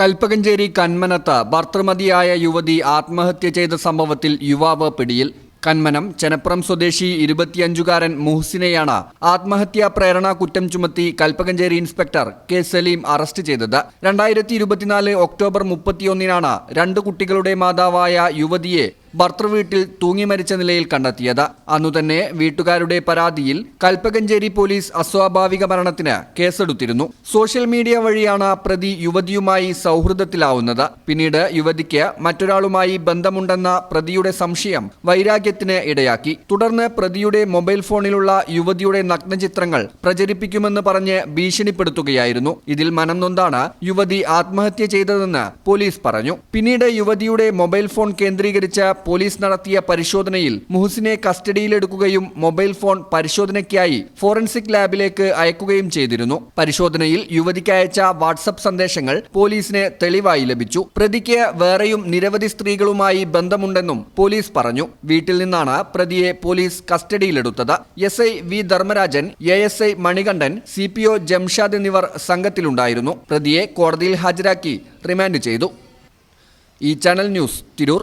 കൽപ്പകഞ്ചേരി കന്മനത്ത് ഭർത്തൃമതിയായ യുവതി ആത്മഹത്യ ചെയ്ത സംഭവത്തിൽ യുവാവ് പിടിയിൽ. കന്മനം ചെനപ്പുറം സ്വദേശി ഇരുപത്തിയഞ്ചുകാരൻ മുഹ്സിനെയാണ് ആത്മഹത്യാ പ്രേരണ കുറ്റം ചുമത്തി Kalpakanchery inspector K Salim arrest ചെയ്തത്. രണ്ടായിരത്തി ഇരുപത്തിനാല് ഒക്ടോബർ മുപ്പത്തിയൊന്നിനാണ് രണ്ട് കുട്ടികളുടെ മാതാവായ യുവതിയെ ഭർത്തൃവീട്ടിൽ തൂങ്ങി മരിച്ച നിലയിൽ കണ്ടെത്തിയത്. അന്നുതന്നെ വീട്ടുകാരുടെ പരാതിയിൽ കൽപ്പകഞ്ചേരി പോലീസ് അസ്വാഭാവിക മരണത്തിന് കേസെടുത്തിരുന്നു. സോഷ്യൽ മീഡിയ വഴിയാണ് പ്രതി യുവതിയുമായി സൗഹൃദത്തിലാവുന്നത്. പിന്നീട് യുവതിക്ക് മറ്റൊരാളുമായി ബന്ധമുണ്ടെന്ന പ്രതിയുടെ സംശയം വൈരാഗ്യത്തിന് ഇടയാക്കി. തുടർന്ന് പ്രതിയുടെ മൊബൈൽ ഫോണിലുള്ള യുവതിയുടെ നഗ്നചിത്രങ്ങൾ പ്രചരിപ്പിക്കുമെന്ന് പറഞ്ഞ് ഭീഷണിപ്പെടുത്തുകയായിരുന്നു. ഇതിൽ മനം നൊന്താണ് യുവതി ആത്മഹത്യ ചെയ്തതെന്ന് പോലീസ് പറഞ്ഞു. പിന്നീട് യുവതിയുടെ മൊബൈൽ ഫോൺ കേന്ദ്രീകരിച്ച് പോലീസ് നടത്തിയ പരിശോധനയിൽ മുഹസിനെ കസ്റ്റഡിയിലെടുക്കുകയും മൊബൈൽ ഫോൺ പരിശോധനയ്ക്കായി ഫോറൻസിക് ലാബിലേക്ക് അയക്കുകയും ചെയ്തിരുന്നു. പരിശോധനയിൽ യുവതിക്ക് അയച്ച വാട്സപ്പ് സന്ദേശങ്ങൾ പോലീസിന് തെളിവായി ലഭിച്ചു. പ്രതിക്ക് വേറെയും നിരവധി സ്ത്രീകളുമായി ബന്ധമുണ്ടെന്നും പോലീസ് പറഞ്ഞു. വീട്ടിൽ നിന്നാണ് പ്രതിയെ പോലീസ് കസ്റ്റഡിയിലെടുത്തത്. S I V Dharmarajan A S I Manikandan C P O Jamshad എന്നിവർ സംഘത്തിലുണ്ടായിരുന്നു. പ്രതിയെ കോടതിയിൽ ഹാജരാക്കി റിമാൻഡ് ചെയ്തു. ഈ ചാനൽ ന്യൂസ് തിരൂർ.